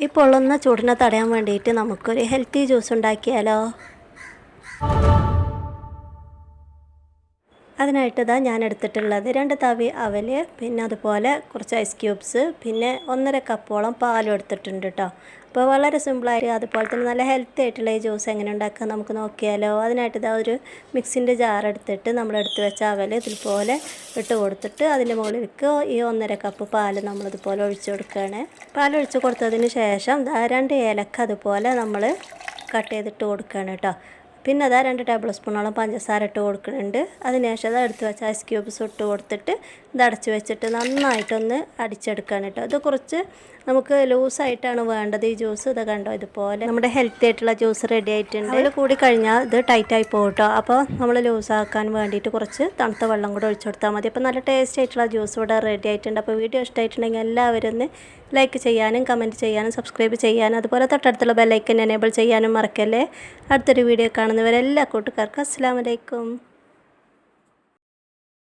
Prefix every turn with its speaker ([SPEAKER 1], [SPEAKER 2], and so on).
[SPEAKER 1] ഈ പൊള്ളുന്ന ചൂടിനെ തടയാൻ വേണ്ടിയിട്ട് നമുക്കൊരു ഹെൽത്തി ജ്യൂസ് ഉണ്ടാക്കിയാലോ? അതിനായിട്ട് ഇതാ ഞാൻ എടുത്തിട്ടുള്ളത്. രണ്ട് തവി അവൽ പിന്നെ അതുപോലെ കുറച്ച് ഐസ് ക്യൂബ്സ് പിന്നെ ഒന്നര കപ്പോളം പാലും എടുത്തിട്ടുണ്ട് കേട്ടോ അപ്പോൾ വളരെ സിമ്പിളായിട്ട് അതുപോലെ തന്നെ നല്ല ഹെൽത്തി ആയിട്ടുള്ള ഈ ജ്യൂസ് എങ്ങനെ ഉണ്ടാക്കുക നമുക്ക് നോക്കിയാലോ? അതിനായിട്ട് ഇതാ ഒരു മിക്സിന്റെ ജാർ എടുത്തിട്ട് നമ്മൾ എടുത്ത് വെച്ച അവൽ ഇതുപോലെ ഇട്ട് കൊടുത്തിട്ട് അതിന്റെ മുകളിലേക്ക് ഈ ഒന്നര കപ്പ് പാൽ നമ്മളിതുപോലെ ഒഴിച്ചു കൊടുക്കുകയാണ്. പാൽ ഒഴിച്ച് കൊടുത്തതിന് ശേഷം രണ്ട് ഏലക്ക അതുപോലെ നമ്മൾ കട്ട് ചെയ്തിട്ട് കൊടുക്കുകയാണ് കേട്ടോ പിന്നെ അതാ രണ്ട് ടേബിൾ സ്പൂണോളം പഞ്ചസാര ഇട്ട് കൊടുക്കുന്നുണ്ട്. അതിനുശേഷം അത് എടുത്ത് വെച്ച് ഐസ് ക്യൂബ്സ് ഇട്ട് കൊടുത്തിട്ട് ഇത് അടച്ച് വെച്ചിട്ട് നന്നായിട്ടൊന്ന് അടിച്ചെടുക്കുകയാണ് കേട്ടോ ഇത് കുറച്ച് നമുക്ക് ലൂസായിട്ടാണ് വേണ്ടത് ഈ ജ്യൂസ് ഇത് കണ്ടോ? ഇതുപോലെ നമ്മുടെ ഹെൽത്തി ആയിട്ടുള്ള ജ്യൂസ് റെഡി ആയിട്ടുണ്ട്. അതിൽ കൂടി കഴിഞ്ഞാൽ ഇത് ടൈറ്റായി പോകും കേട്ടോ അപ്പോൾ നമ്മൾ ലൂസാക്കാൻ വേണ്ടിയിട്ട് കുറച്ച് തണുത്ത വെള്ളം കൂടെ ഒഴിച്ചു കൊടുത്താൽ മതി. അപ്പോൾ നല്ല ടേസ്റ്റ് ആയിട്ടുള്ള ജ്യൂസ് ഇവിടെ റെഡി ആയിട്ടുണ്ട്. അപ്പോൾ വീഡിയോ ഇഷ്ടമായിട്ടുണ്ടെങ്കിൽ എല്ലാവരും ഒന്ന് ലൈക്ക് ചെയ്യാനും കമന്റ് ചെയ്യാനും സബ്സ്ക്രൈബ് ചെയ്യാനും അതുപോലെ തൊട്ടടുത്തുള്ള ബെല്ലൈക്കൻ എനേബിൾ ചെയ്യാനും മറക്കല്ലേ. അടുത്തൊരു വീഡിയോ കാണുന്നവരെല്ലാ കൂട്ടുകാർക്കും അസ്സാം വലൈക്കും